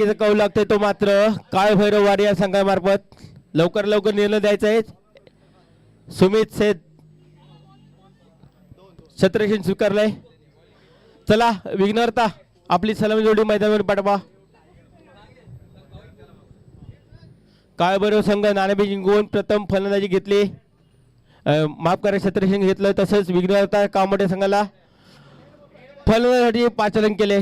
तिचं कौल लागतोय तो मात्र. काळ भैरव वाडी या संघामार्फत लवकर लवकर निर्णय द्यायचा आहे. सुमित सेठ छत्रशीन स्वीकारलंय. चला विघ्नर्ता आपली सलामी जोडी मैदानावर पाठवा. काळभैरव संघ नाणेबी जिंकून प्रथम फलंदाजी घेतली. माफ करा छत्रशीन घेतलं तसंच विघ्नर्ता कामोठ्या संघाला फलंदाजीसाठी पाचारण केले.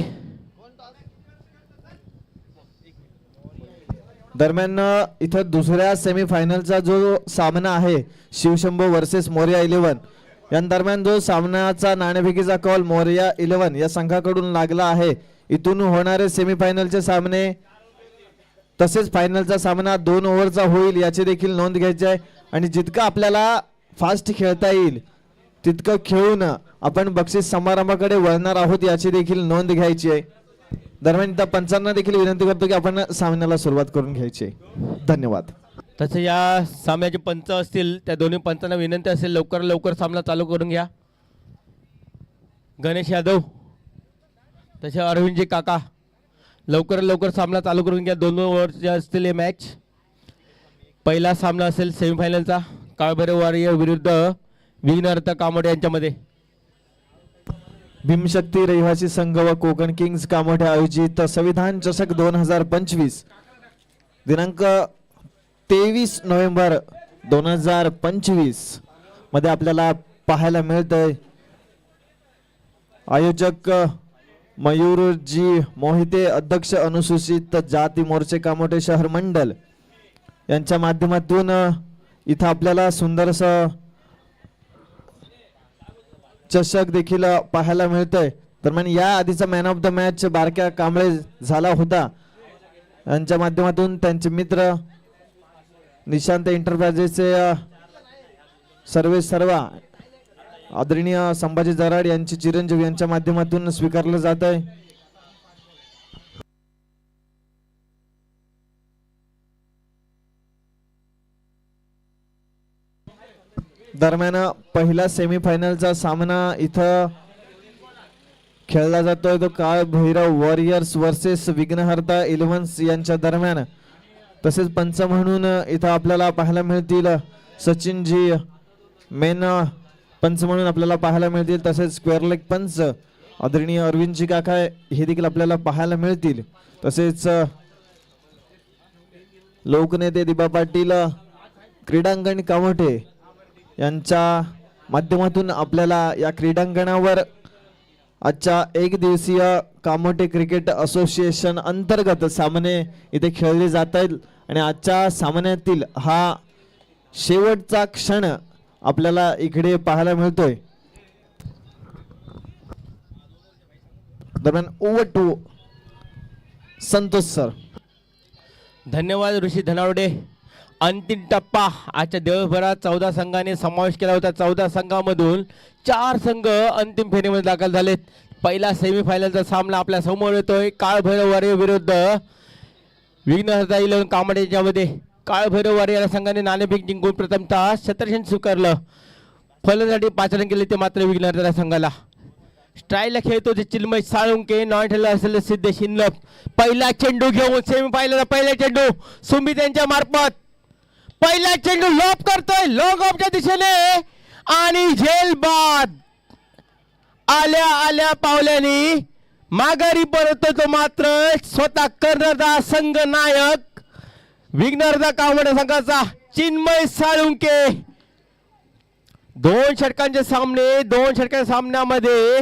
दरम्यान इथं दुसऱ्या सेमीफायनलचा जो सामना आहे शिवशंभो वर्सेस मोर्या इलेव्हन या दरम्यान जो सामन्याचा नाणेफेकीचा कॉल मोर्या इलेव्हन या संघाकडून लागला आहे इथून होणारे सेमीफायनलचे सामने तसेच फायनलचा सामना दोन ओव्हरचा होईल याची देखील नोंद घ्यायची आहे. आणि जितकं आपल्याला फास्ट खेळता येईल तितकं खेळून आपण बक्षीस समारंभाकडे वळणार आहोत याची देखील नोंद घ्यायची आहे. दरम्यान त्या पंचांना देखील विनंती करतो की आपण सामन्याला सुरुवात करून घ्यायची. धन्यवाद. तसे या सामन्याचे पंच असतील त्या दोन्ही पंचांना विनंती असेल लवकर लवकर सामना चालू करून घ्या. गणेश यादव तसे अरविंदजी काका लवकर लवकर सामना चालू करून घ्या. दोन ओव्हरचे असतील हे मॅच पहिला सामना असेल सेमीफायनलचा काळभैरव वारियर विरुद्ध विघ्नहर्ता कामोडे यांच्यामध्ये. भीमशक्ती रहिवासी संघ व कोकण किंग्ज कामोठे आयोजित संविधान चषक दोन हजार पंचवीस. दिनांक तेवीस नोव्हेंबर दोन हजार पंचवीसमध्ये आपल्याला पाहायला मिळतंय. आयोजक मयूरजी मोहिते अध्यक्ष अनुसूचित जाती मोर्चे कामोठे शहर मंडल यांच्या माध्यमातून इथं आपल्याला सुंदरसं चषक देखील पाहायला मिळतोय. दरम्यान या आधीचा मॅन ऑफ द मॅच बारक्या कांबळे झाला होता. यांच्या माध्यमातून त्यांचे मित्र निशांत एंटरप्राइजेसचे सर्वे सर्वा आदरणीय संभाजी जराड यांची चिरंजीव यांच्या माध्यमातून स्वीकारलं जात आहे दरम्यान पहिला सेमीफायनलचा सामना इथं खेळला जातोय. तो काळ भैरव वॉरियर्स वर्सेस विघ्नहर्ता इलेव्हन्स यांच्या दरम्यान. तसेच पंच म्हणून इथं आपल्याला पाहायला मिळतील सचिनजी मेन पंच म्हणून आपल्याला पाहायला मिळतील. तसेच स्क्वेअर लेग पंच आदरणीय अरविंदजी काका हे देखील आपल्याला पाहायला मिळतील. तसेच लोकनेते दिबा पाटील क्रीडांगण कामोठे यांच्या माध्यमातून आपल्याला या क्रीडांगणावर आजच्या एक दिवसीय कामोटे क्रिकेट असोसिएशन अंतर्गत सामने इथे खेळले जात आहेत. आणि आजच्या सामन्यातील हा शेवटचा क्षण आपल्याला इकडे पाहायला मिळतोय. दरम्यान ओव्हर टू संतोष सर. धन्यवाद ऋषी धनावडे. अंतिम टप्पा. आजच्या दिवसभरात चौदा संघाने समावेश केला होता. चौदा संघामधून चार संघ अंतिम फेरीमध्ये दाखल झालेत. पहिला सेमीफायनलचा सामना आपल्यासमोर येतोय. काळभैरव वारे विरुद्ध विघ्नहर्ता इलेव्हन कामाडे याच्यामध्ये. काळभैरव वारे या संघाने नाणेफेक जिंकून प्रथमतः शतरशन स्वीकारलं. फलंदाजी पाच रन केले ते मात्र विघ्नहर्ता संघाला. स्ट्राईला खेळतो ते चिन्मय साळुंके नॉन ठेला असेल सिद्धेश शिंदप. पहिला चेंडू घेऊन सेमीफायनलचा पहिला चेंडू. सुंबी यांच्या मार्फत. पहिला चेंडू लोप करतोय लॉंग ऑफच्या दिशेने आणि झेल बाद. आल्या आल्या पावल्याने माघारी परततो तो मात्र स्वतः कर्णधार संघ नायक विघ्नरदा कावड संघाचा चिन्मय साळुंके. दोन षटकांचे सामने दोन षटकांच्या सामन्यामध्ये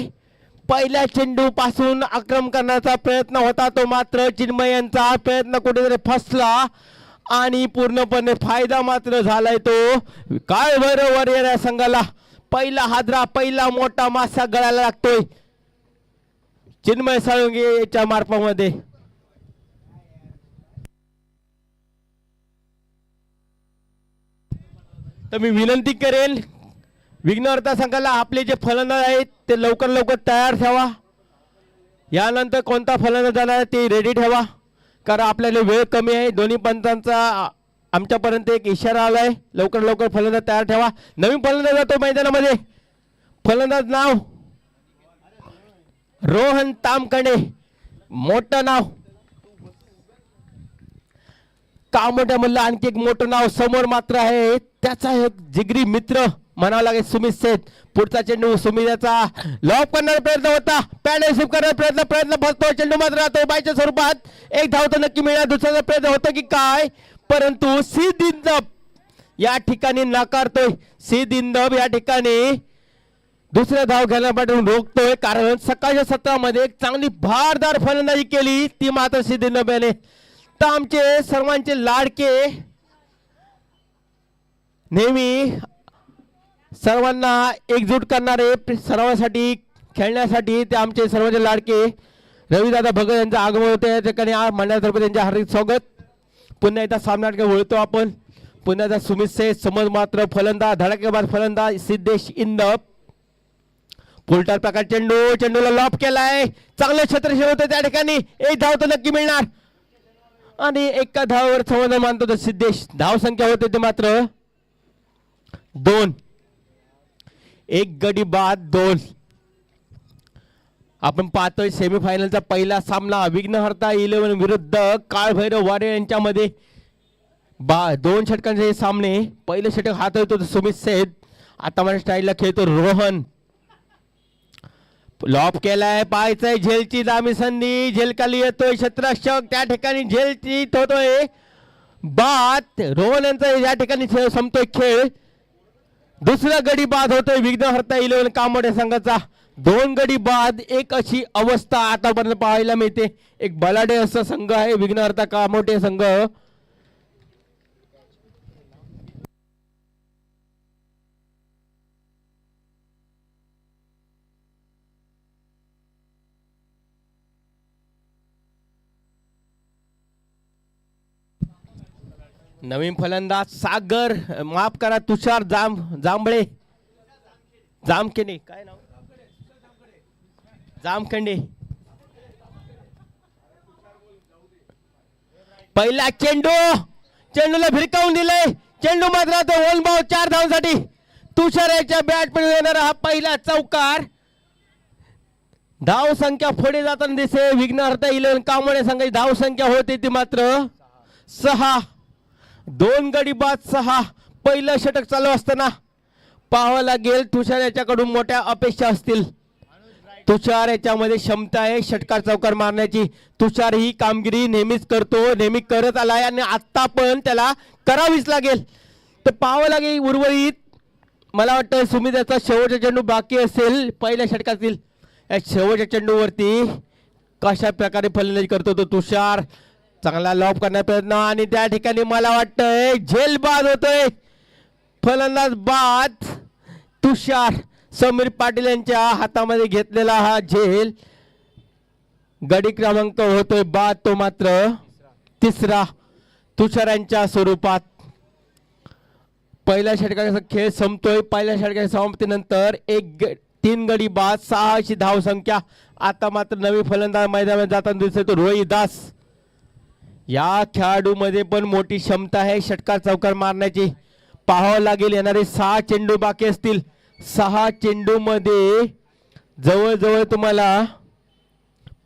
पहिल्या चेंडू पासून आक्रम करण्याचा प्रयत्न होता तो मात्र चिन्मय यांचा प्रयत्न कुठेतरी फसला. आणि पूर्णपणे फायदा मात्र झालाय तो. काय बरोबर या संघाला? पहिला हादरा पहिला मोठा मासा गळायला लागतोय. चिन्मय साळुंगे याच्या मार्फामध्ये. तर मी विनंती करेल विघ्नहर्ता संघाला आपले जे फलंदाज आहेत ते लवकर लवकर तयार ठेवा. यानंतर कोणता फलंदाज जाणार आहे ते रेडी ठेवा. कारण आपल्याला वेळ कमी आहे. दोन्ही पंचांचा आमच्यापर्यंत एक इशारा आला आहे लवकर लवकर फलंदाज तयार ठेवा. नवीन फलंदाज जातो मैदानामध्ये. फलंदाज नाव? रोहन तामकणे मोठं नाव? का मोठं म्हणलं आणखी एक मोठं नाव समोर मात्र आहे. त्याचा एक जिगरी मित्र म्हणावं लागेल सुमित सेठ पुढचा चेंडू सुमित याचा लॉक करण्याचा प्रयत्न होता. पॅड रिसिव्ह करण्याचा प्रयत्न प्रयत्न बसतो चेंडू मात्र राहतो बायच्या स्वरूपात. एक धाव तर नक्की मिळणार. दुसऱ्याचा प्रयत्न होतो की काय? परंतु सी दिंदब या ठिकाणी नाकारतोय. सी दिंदब या ठिकाणी दुसऱ्या धाव घेण्यापासून रोखतोय. कारण सकाळच्या सत्रामध्ये एक चांगली भारदार फलंदाजी केली. ती मात्र सिद्धिंदब याने. तर आमचे सर्वांचे लाडके नेहमी सर्वांना एकजूट करणारे सर्वांसाठी खेळण्यासाठी ते आमचे सर्वांचे लाडके. रविदादा भगत यांचं आगमन होते. या ठिकाणी आ- त्यांचे हार्दिक स्वागत. पुन्हा एकदा सामनाटक वळतो आपण? पुन्हा एकदा सुमित से समज मात्र फलंदाज धडाकेबाज फलंदाज सिद्धेश इंदप. फुलटार प्रकार चेंडू चेंडूला लॉप केलाय. चांगलं छत्रशे होतं त्या ठिकाणी. एक धाव तर नक्की मिळणार. आणि एका धावावर समाधान मानतो तर सिद्धेश. धाव संख्या होते ते मात्र दोन. एक गडी बाद दोन. आपण पाहतोय सेमीफायनलचा पहिला सामना विघ्नहर्ता इलेव्हन विरुद्ध काळभैरव वारे यांच्यामध्ये. बा दोन षटकांचे हे सामने. पहिले षटक हातळतो तो सुमित सेठ आता माझ्या स्टाईलला खेळतो रोहन. लॉप केलाय पाहायचंय झेलची दामी संधी. झेलकाली येतोय शत्रक्षक. त्या ठिकाणी झेलची होतोय बात रोहन यांचा या ठिकाणी खेळ संपतोय खेळ. दुसरा गडी बाद होतोय विघ्नहर्ता इलेव्हन कामोडे संघाचा. दोन गडी बाद एक अशी अवस्था आतापर्यंत पाहायला मिळते. एक बलाडे असा संघ आहे विघ्नहर्ता कामोटे संघ. नवीन फलंदाज सागर माफ करा तुषार जांब जांभळे. जामखेडे काय नाव? जामखंडे. पहिला चेंडू चेंडूला भिरकावून दिलंय. चेंडू मात्र तो भाव चार धावांसाठी. तुषार याच्या बॅट येणारा हा पहिला चौकार. धाव संख्या पुढे जाताना दिसे विघ्नहर्ता इलेव्हन कामोडे संघाची धाव संख्या होती ती मात्र सहा. दोन गडी बाद सहा. पहिलं षटक चालू असताना पाहावं लागेल तुषार याच्याकडून मोठ्या अपेक्षा असतील. तुषार याच्यामध्ये क्षमता आहे षटकार चौकार मारण्याची. तुषार ही कामगिरी नेहमीच करतो नेहमी करत आलाय आणि आत्ता पण त्याला करावीच लागेल. तर पाहावं लागेल उर्वरित मला वाटतं सुमित शेवटच्या शेवटचा चेंडू बाकी असेल पहिल्या षटकातील. या शेवटच्या चेंडूवरती कशा प्रकारे फलंदाजी करतो तो तुषार? चांगला लॉप करण्याचा प्रयत्न आणि त्या ठिकाणी मला वाटतंय झेल बाद होतोय. फलंदाज बाद तुषार समीर पाटील यांच्या हातामध्ये घेतलेला हा झेल गडी क्रमांक होतोय बाद तो मात्र तिसरा तुषार यांच्या स्वरूपात. पहिल्या षटकाचा खेळ संपतोय. पहिल्या षटकाच्या समाप्तीनंतर एक ग- तीन गडी बाद सहा अशी धाव संख्या आता मात्र नवी फलंदाज मैदानात जाताना दिसतो रोहित दास. या खेळाडूमध्ये पण मोठी क्षमता आहे. षटकार चौकार मारण्याची पाहावं लागेल. येणारे सहा चेंडू बाकी असतील. सहा चेंडूमध्ये जवळजवळ तुम्हाला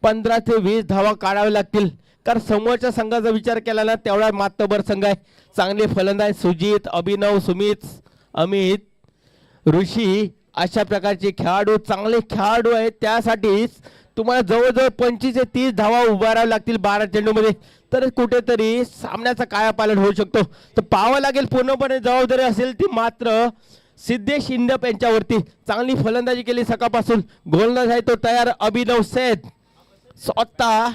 पंधरा ते वीस धावा काढाव्या लागतील. कारण समोरच्या संघाचा विचार केला ना तेवढा मातबर संघ आहे. चांगले फलंदाज सुजित अभिनव सुमित अमित ऋषी अशा प्रकारचे खेळाडू चांगले खेळाडू आहेत. त्यासाठीच तुम्हाला जवळजवळ पंचवीस ते तीस धावा उभाराव्या लागतील बारा चेंडूमध्ये. तर कुठेतरी सामन्याचा कायापालट होऊ शकतो. तर पाहावं लागेल पूर्णपणे जबाबदारी असेल ती मात्र सिद्धेश इंदप यांच्यावरती. चांगली फलंदाजी केली सकाळपासून. गोलंदाज आहे तो तयार अभिनव सेठ. स्वतः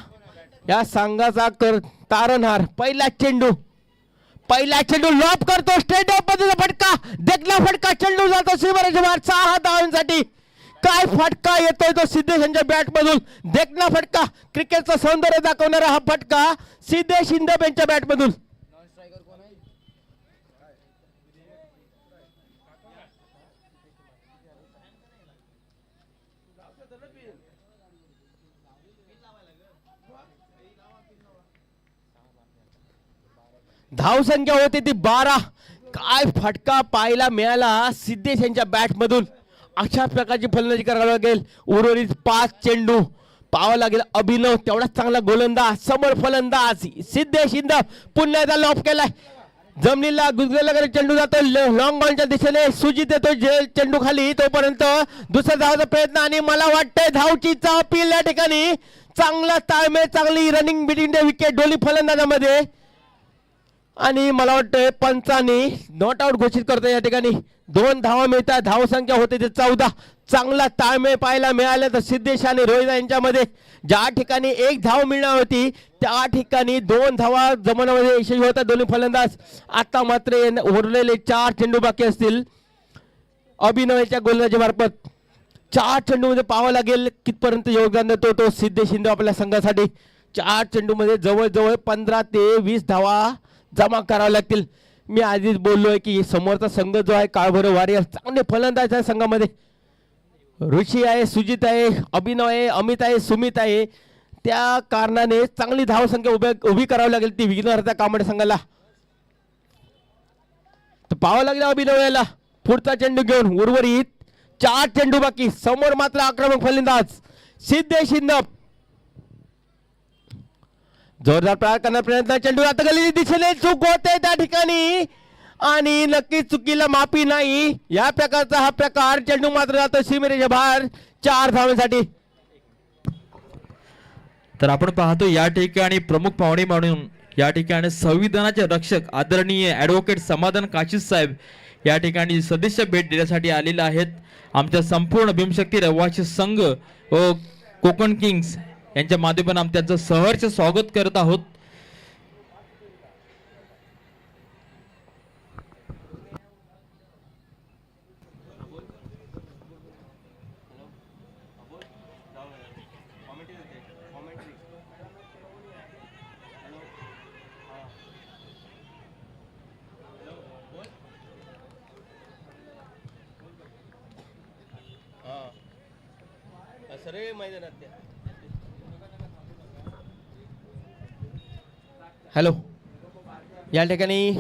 या संघाचा कर तारणहार पहिला चेंडू. पहिला चेंडू लॉप करतो. स्टेट ऑफ पद्धतीचा फटका. देखला फटका. चेंडू जातो. श्रीवराच्या बाहेर सहा धावांसाठी. काय फटका येतोय तो सिद्धेशांच्या बॅटमधून बॅट मधून? देखना फटका. क्रिकेटचं सौंदर्य दाखवणारा हा फटका सिद्धेश इंदब यांच्या बॅट मधून. धाव संख्या होती ती बारा. काय फटका पाहायला मिळाला सिद्धेश यांच्या बॅट मधून? अशा प्रकारची फलंदाजी करावी लागेल. उर्वरित पाच चेंडू. पाहावं लागेल अभिनव तेवढाच चांगला गोलंदाज समोर फलंदाज सिद्धेश शिंद. पुन्हा एकदा लॉफ केलाय. जमिनीला गुजगेला चेंडू जातो. लॉंग बॉलच्या दिशेने सुजित येतो. जे चेंडू खाली तोपर्यंत दुसरा धावाचा प्रयत्न आणि मला वाटतंय धावची अपील या ठिकाणी. चांगला ताळमेळ चांगली रनिंग बिटिंग द विकेट डोली फलंदाजामध्ये. आणि मला वाटतं पंचाने नॉट आउट घोषित करतो या ठिकाणी. दोन धावा मिळतात. धाव संख्या होते ते चौदा. चांगला ताळमेळ पाहायला मिळाला तर सिद्धेश आणि रोहित यांच्यामध्ये. ज्या ठिकाणी एक धाव मिळणार होती त्या ठिकाणी दोन धावा जमवण्यामध्ये यशस्वी होतात दोन्ही फलंदाज. आता मात्र उरलेले चार चेंडू बाकी असतील. अभिनवच्या गोलंदाजीमार्फत चार चेंडूमध्ये पाहावं लागेल. कितपर्यंत योगदान देतो तो सिद्धेश हिंदू आपल्या संघासाठी. चार चेंडूमध्ये जवळजवळ पंधरा ते वीस धावा जमा करावे लागतील. मी आधीच बोललोय की समोरचा संघ जो आहे काळभर वारियर चांगले फलंदाज आहे संघामध्ये. ऋषी आहे सुजित आहे अभिनव आहे अमित आहे सुमित आहे. त्या कारणाने चांगली धावसंख्या उभ्या उभी करावी लागेल ती विघ्नहर्ता कामडे संघाला. तर पाहावं लागलं अभिनव याला. पुढचा चेंडू घेऊन उर्वरित चार चेंडू बाकी. समोर मात्र आक्रमक फलंदाज. सिद्धेश शिंद जोरदार प्रहार करण्याचा प्रयत्न चेंडू आता गेलेली दिशेने चूक होते त्या ठिकाणी. आणि नक्कीच चुकीला माफी नाही. या प्रकारचा हा प्रकार चेंडू मात्र जातो सीमेरेच्या बाहेर. चार धावण्यासाठी तर आपण पाहतो या ठिकाणी प्रमुख पाहुणे म्हणून या ठिकाणी संविधानाचे रक्षक आदरणीय ॲडव्होकेट समाधान काशीद साहेब या ठिकाणी सदस्य भेट देण्यासाठी आलेले आहेत. आमच्या संपूर्ण भीमशक्ती रहिवासी संघ व कोकण किंग्स यांच्या माध्यमातून आम्ही त्यांचं सहर्ष स्वागत करत आहोत. हॅलो. या ठिकाणी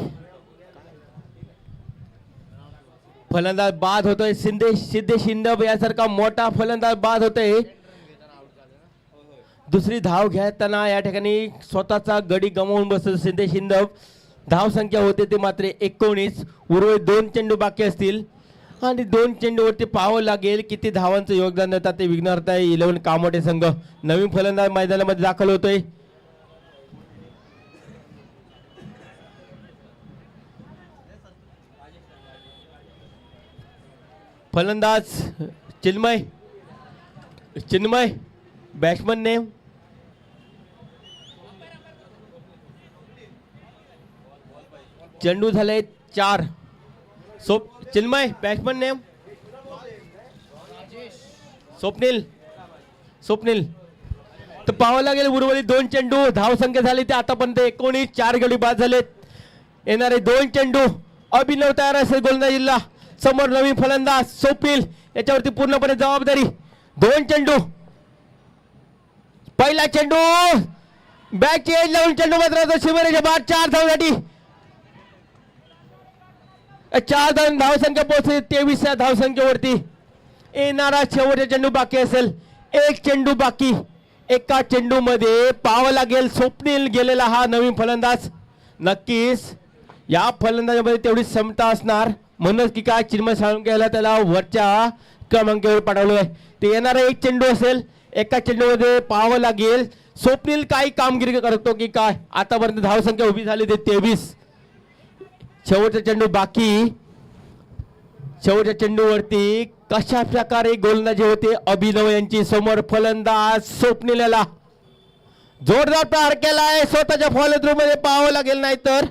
फलंदाज बाद होतोय. सिद्धेश सिद्धे शिंदब यासारखा मोठा फलंदाज बाद होतोय. दुसरी धाव घेताना या ठिकाणी स्वतःचा गडी गमावून बसतो सिद्धे शिंदब. धाव संख्या होते ते मात्र एकोणीस. उर्वरित दोन चेंडू बाकी असतील. आणि दोन चेंडूवरती पाहावं लागेल किती धावांचं योगदान देतात ते विघ्नहर्ता इलेव्हन कामोटे संघ. नवीन फलंदाज मैदानामध्ये दाखल होतोय. फलंदाज चिन्मय चिन्मय बॅट्समन नेम चेंडू झाले चार. सोप चिन्मय बॅट्समन नेम स्वप्नील स्वप्नील. तर पाहावं लागेल उर्वरित दोन चेंडू. धाव संख्या झाली ते आतापर्यंत एकोणीस चार गडी बाद झालेत. येणारे दोन चेंडू अभिनव तयार असेल गोलंदाजीला. समोर नवीन फलंदाज सोपील याच्यावरती पूर्णपणे जबाबदारी. दोन चेंडू. पहिला चेंडू. बॅकची एज लावून चेंडू मात्र शिबिराच्या बाद चार धावसाठी. चार धाव धावसंख्या पोहोचली तेवीस या धावसंख्येवरती. येणारा शेवटचा चेंडू बाकी असेल. एक चेंडू बाकी. एका चेंडू मध्ये पाहावं लागेल स्वप्नील गेलेला हा नवीन फलंदाज. नक्कीच या फलंदाजामध्ये तेवढी क्षमता असणार. म्हणूनच की काय चिन्मय साळुंकेला त्याला? वरच्या क्रमांकावर पाठवलं आहे ते येणारा एक चेंडू असेल एका चेंडूमध्ये पाहावं लागेल. स्वप्नील काही कामगिरी करतो की काय? आतापर्यंत धावसंख्या उभी झाली ते तेवीस. शेवटचा चेंडू बाकी. शेवटच्या चेंडूवरती कशा प्रकारे गोलंदाजी होते अभिनव यांची समोर फलंदाज स्वप्नीला जोरदार प्रहार केलाय. स्वतःच्या फॉलो मध्ये पाहावं लागेल नाही तर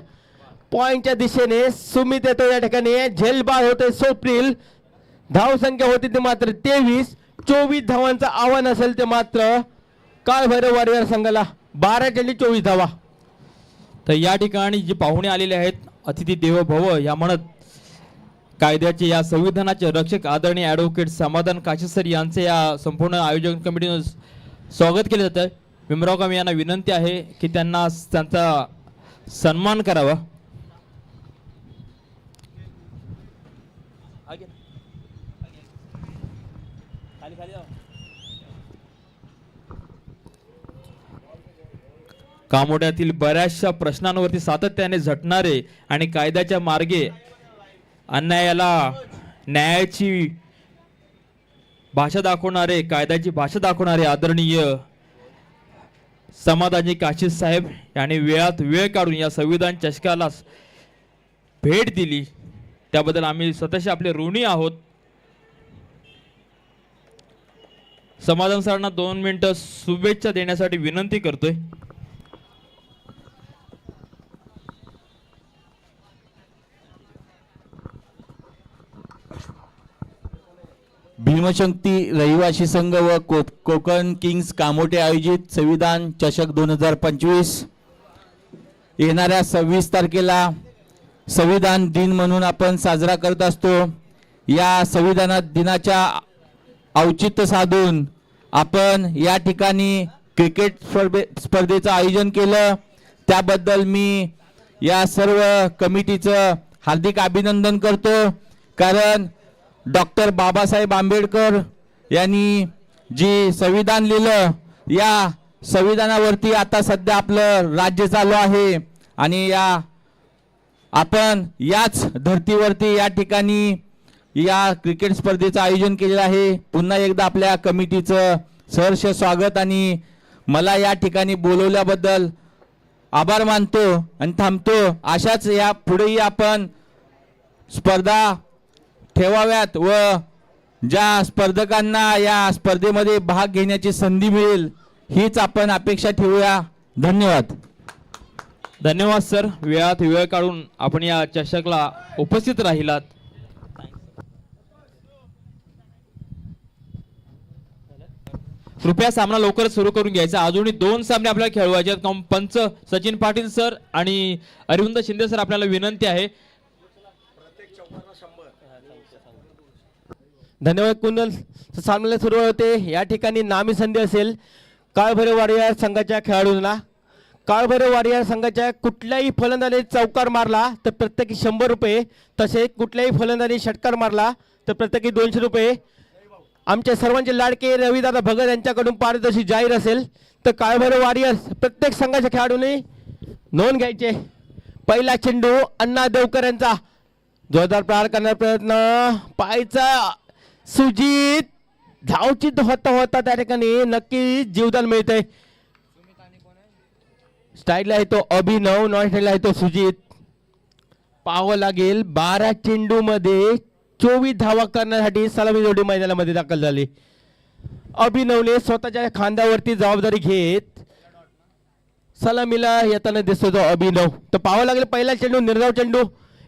पॉइंटच्या दिशेने सुमित येतो या ठिकाणी. झेलबाद होते स्वप्नील धाव संख्या होती ते मात्र तेवीस. चोवीस धावांचं आव्हान असेल ते मात्र काय भैरव वारियर संघाला. बारा गेली चोवीस धावा. तर या ठिकाणी जे पाहुणे आलेले आहेत अतिथी देव भव या म्हणत कायद्याचे या संविधानाचे रक्षक आदरणीय ॲडव्होकेट समाधान काशेसर यांचे या संपूर्ण आयोजन कमिटीनं स्वागत केलं जातं भीमराव कामे यांना विनंती आहे की त्यांना त्यांचा सन्मान करावा. कामोड्यातील बऱ्याचशा प्रश्नांवरती सातत्याने झटणारे आणि कायद्याच्या मार्गे अन्यायाला न्यायाची भाषा दाखवणारे कायद्याची भाषा दाखवणारे आदरणीय समाधानी काशीद साहेब यांनी वेळात वेळ काढून या संविधान चषकाला भेट दिली. त्याबद्दल आम्ही स्वतःशी आपले ऋणी आहोत. समाधान सरांना दोन मिनिटं शुभेच्छा देण्यासाठी विनंती करतोय. भीमशक्ती रहिवासी संघ व को कोकण किंग्स कामोटे आयोजित संविधान चषक दोन हजार पंचवीस येणाऱ्या सव्वीस तारखेला संविधान दिन म्हणून आपण साजरा करत असतो. या संविधान दिनाच्या औचित्य साधून आपण या ठिकाणी क्रिकेट स्पर्धे स्पर्धेचं आयोजन केलं. त्याबद्दल मी या सर्व कमिटीचं हार्दिक अभिनंदन करतो. कारण डॉक्टर बाबासाहेब आंबेडकर यांनी जी संविधान लिहिलं या संविधानावरती आता सध्या आपलं राज्य चालू आहे. आणि या आपण याच धर्तीवरती या ठिकाणी या क्रिकेट स्पर्धेचं आयोजन केलेलं आहे. पुन्हा एकदा आपल्या कमिटीचं सहर्ष स्वागत आणि मला या ठिकाणी बोलवल्याबद्दल आभार मानतो आणि थांबतो. अशाच या पुढेही आपण स्पर्धा ठेवाव्यात व ज्या स्पर्धकांना या स्पर्धेमध्ये भाग घेण्याची संधी मिळेल हीच आपण अपेक्षा ठेवूया. धन्यवाद. धन्यवाद सर. वेळात वेळ काढून आपण या चषकला उपस्थित राहिलात. कृपया सामना लवकर सुरू करून घ्यायचा. अजूनही दोन सामने आपल्याला खेळवायचे आहेत. पंच सचिन पाटील सर आणि अरविंद शिंदे सर आपल्याला विनंती आहे. धन्यवाद कुंदन. सामन्याला सुरू होते. या ठिकाणी नामी संधी असेल. काळभैरव वाडिया संघाच्या खेळाडूंना. काळभैरव वारियर संघाच्या कुठल्याही फलंदाने चौकार मारला तर प्रत्येकी शंभर रुपये तसेच कुठल्याही फलंदाने षटकार मारला तर प्रत्येकी दोनशे रुपये. आमच्या सर्वांचे लाडके रविदादा भगत यांच्याकडून पारितोषिक जाहीर असेल. तर काळभैरव वारियर प्रत्येक संघाच्या खेळाडूंनी नोंद घ्यायचे. पहिला चेंडू अण्णा देवकर यांचा. जोरदार प्रहार करण्याचा प्रयत्न. पायचा सुजित धावचित होता होता त्या ठिकाणी. नक्की जीवदान मिळतंय. स्टाईलला आहे तो अभिनव नॉन स्टाईलला आहे तो सुजित. पाहावं लागेल बारा चेंडूमध्ये चोवीस धावा करण्यासाठी सलामी जोडी मैदानामध्ये दाखल झाली. अभिनवने स्वतःच्या खांद्यावरती जबाबदारी घेत सलामीला येताना दिसतो तो अभिनव. तर पाहावं लागेल पहिला चेंडू निर्धाव चेंडू.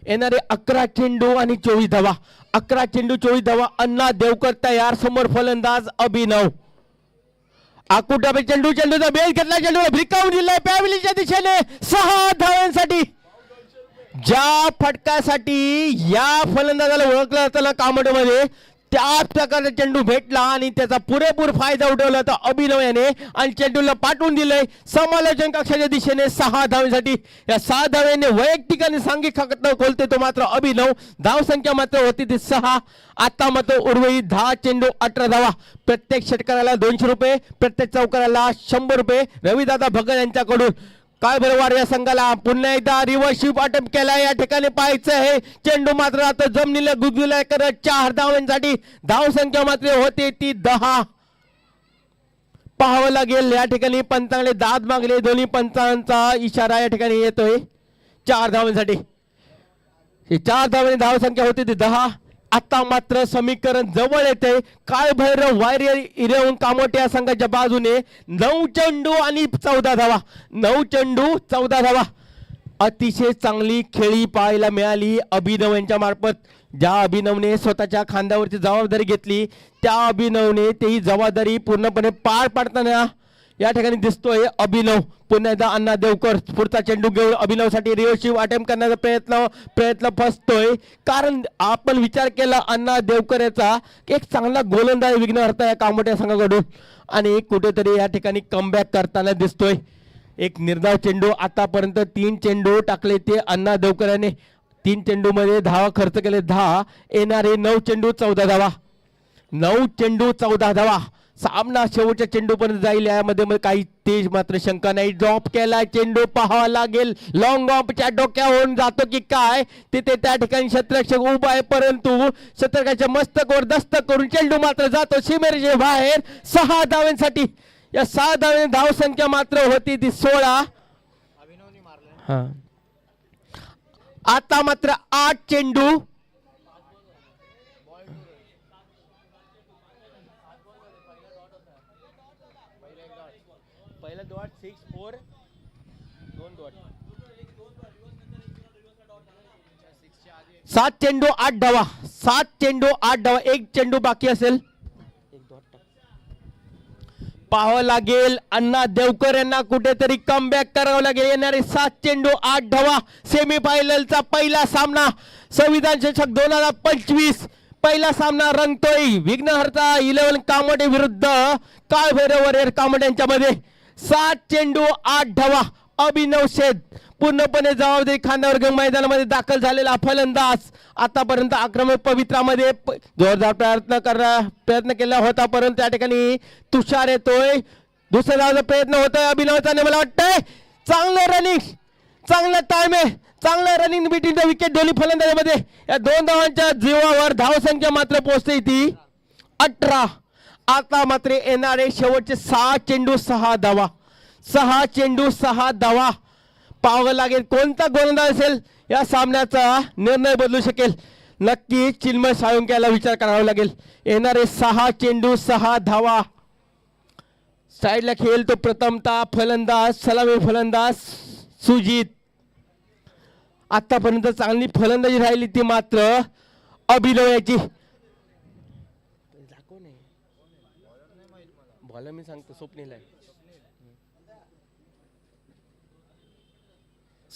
येणारे अकरा चेंडू आणि चोवीस धावा. अकरा चेंडू चोवीस धावा. अण्णा देवकर तयार समोर फलंदाज अभिनव. आकुटाबे चेंडू चेंडूचा बेल घेतला चेंडूला भिकावून दिलाय पॅव्हलीच्या दिशेने. सहा धावांसाठी. ज्या फटक्यासाठी या फलंदाजाला ओळखलं जातं कामडमध्ये त्याच प्रकारचा चेंडू भेटला आणि त्याचा पुरेपूर फायदा उठवला तर अभिनव याने आणि चेंडूला पाठवून दिलंय समालोचन कक्षाच्या दिशेने सहा धावेसाठी. या सहा धाव्याने वैयक्तिक आणि सांघिक खोलते तो मात्र अभिनव. धावसंख्या मात्र होती ती सहा. आता मात्र उर्वरित दहा चेंडू अठरा धावा. प्रत्येक षटकाराला दोनशे रुपये प्रत्येक चौकाराला शंभर रुपये. रविदादा भगत यांच्याकडून काय बरोबर या संघाला पुन्हा एकदा रिव्हर्शिप अटेम्प्ट केला या ठिकाणी पाहायचं आहे चेंडू मात्र आता जमिनीला गुदगुलाय करत चार धावांसाठी धाव संख्या मात्र होते ती दहा. पाहावं लागेल या ठिकाणी पंचांकडे दाद मागले दोन्ही पंचांचा इशारा या ठिकाणी येतोय. चार धावांसाठी. चार धावांनी धावसंख्या होती ती दहा. आता मात्र समीकरण जवळ येते. काय भैरव वायर इरेवून कामोटे या संघाच्या बाजूने नऊ चेंडू आणि चौदा धावा. नऊ चेंडू चौदा धावा. अतिशय चांगली खेळी पाहायला मिळाली अभिनव यांच्या मार्फत. ज्या अभिनवने स्वतःच्या खांद्यावरची जबाबदारी घेतली त्या अभिनवने ती जबाबदारी पूर्णपणे पार पाडताना या ठिकाणी दिसतोय अभिनव. पुन्हा एकदा अण्णा देवकर पुढचा चेंडू घेऊन अभिनवसाठी रिओशिव अटेम्प्ट करण्याचा प्रयत्न प्रयत्न फसतोय. कारण आपण विचार केला अण्णा देवकर याचा एक चांगला गोलंदाज विघ्नहर्ता या कामोट्या संघाकडून. आणि कुठेतरी या ठिकाणी कमबॅक करताना दिसतोय. एक निर्धाव चेंडू आतापर्यंत तीन चेंडू टाकले ते अण्णा देवकर याने तीन चेंडूमध्ये धावा खर्च केले दहा. येणारे नऊ चेंडू चौदा धावा. नऊ चेंडू चौदा धावा. सामना शेवटच्या चेंडूपर्यंत जाईल. यामध्ये मग काही तेज मात्र शंका नाही. ड्रॉप केला चेंडू पाहावा लागेल. लॉंग ऑफच्या डोक्यावरून जातो की काय? तिथे त्या ठिकाणी शतरक्षक उभा आहे. परंतु शतरकाच्या मस्तकवर दस्तक करून चेंडू मात्र जातो. सीमेरेचे बाहेर सहा धाव्यांसाठी या सहा धाव धावसंख्या मात्र होती ती सोळा. हा. आता मात्र आठ चेंडू पहिला डॉट सिक्स फोर दोन डॉट सात चेंडू आठ डावा सात चेंडू आठ डावा एक चेंडू बाकी असेल. पाहावं लागेल अण्णा देवकर यांना कुठेतरी कमबॅक करावं लागेल. येणारे सात चेंडू आठ धावा. सेमी फायनलचा पहिला सामना संविधान शिक्षक दोन हजार पंचवीस. पहिला सामना रंगतोय. विघ्नहर्ता इलेव्हन कामडे विरुद्ध काळभैरव वरेर यांच्यामध्ये सात चेंडू आठ धावा. अभिनव शेद पूर्णपणे जबाबदारी खांद्यावर घेऊन मैदानामध्ये दाखल झालेला फलंदाज आतापर्यंत आक्रमक पवित्रामध्ये प- जोरदार प्रयत्न करा प्रयत्न केला होता परंतु त्या ठिकाणी तुषार येतोय. दुसऱ्या धावाचा प्रयत्न होतोय अभिनवचा मला वाटतंय. चांगलं रनिंग चांगलं टाइम आहे. चांगलं रनिंग बिटवीन द विकेट दोन्ही फलंदाजामध्ये. या दोन धावांच्या जीवावर धावसंख्या मात्र पोहोचते ती अठरा. आता मात्र येणारे शेवटचे सहा चेंडू सहा धावा. सहा चेंडू सहा धावा. पाहावं लागेल. कोणता गोलंदाज असेल? या सामन्याचा निर्णय बदलू शकेल. नक्की चिन्मय साळुंके याला विचार करावा लागेल. येणारे सहा चेंडू सहा धावा. साईडला खेळ तो प्रथमता फलंदाज सलामी फलंदाज सुजित. आतापर्यंत चांगली फलंदाजी राहिली ती मात्र अभिनव याची बॉलर मी सांगतो स्वप्नील आहे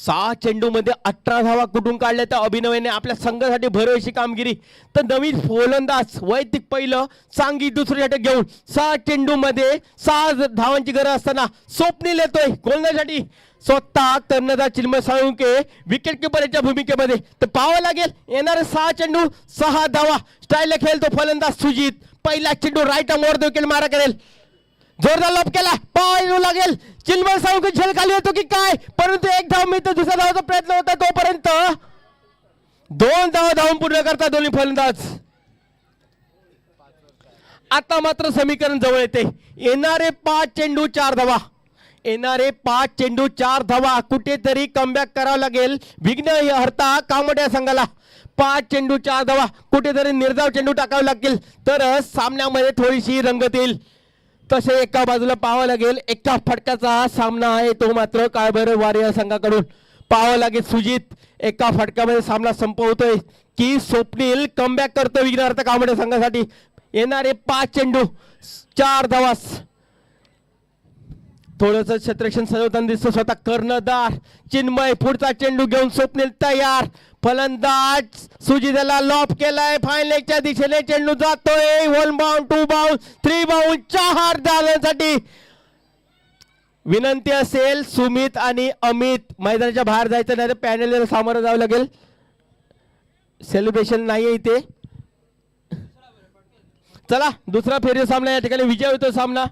सहा चेंडूमध्ये अठरा धावा कुठून काढल्या त्या अभिनवेने आपल्या संघासाठी भरवशी कामगिरी. तर नवीन फलंदाज वैयक्तिक पहिलं सांगी दुसरं षटक घेऊन सहा चेंडूमध्ये सहा धावांची गरज असताना स्वप्नील येतोय गोलण्यासाठी स्वतः कर्णधार चिन्मय साळुंके विकेट किपरच्या भूमिकेमध्ये. तर पाहावं लागेल येणारे सहा चेंडू सहा धावा. स्टाईलला खेळतो फलंदाज सुजित. पहिला चेंडू राईट आमवर देखील मारा करेल. जोरदार लॉप केला. पायू लागेल. चिलमल साळुंके झेल खाली येतो की काय? परंतु एक धाव मी तर दुसऱ्या धावाचा प्रयत्न होता तोपर्यंत. दोन धाव धावून पूर्ण करता दोन्ही फलंदाज. आता मात्र समीकरण जवळ येते. येणारे पाच चेंडू चार धावा. येणारे पाच चेंडू चार धावा. कुठेतरी कमबॅक करावं लागेल. विघ्न हरता कामोड्या संघाला. पाच चेंडू चार धावा. कुठेतरी निर्धाव चेंडू टाकावे लागतील. तरच सामन्यामध्ये थोडीशी रंगत येईल. तसे एका बाजूला पाहावं लागेल एका फटक्याचा हा सामना आहे तो मात्र काळभैरव वारिया संघाकडून. पाहावं लागेल सुजित एका फटक्यामध्ये सामना संपवतोय की स्वप्नील कमबॅक करतो विघ्नार्थ कामोड्या संघासाठी. येणारे पाच चेंडू चार धावास. थोडस क्षेत्रक्षण सजवताना दिसतो स्वतः कर्णधार. चिन्मय पुढचा चेंडू घेऊन स्वप्नील तयार. फलंदाज सुजितला लॉप केलाय. फायनलच्या दिशेने चेंडू जातोय. One bound two bound three bound चार धावण्यासाठी विनंती असेल सुमित आणि अमित. मैदानाच्या बाहेर जायचं नाही तर पॅनलला सामोरं जावं लागेल. सेलिब्रेशन आहे इथे. चला दुसरा फेरी सामना या ठिकाणी. विजय होतो सामना.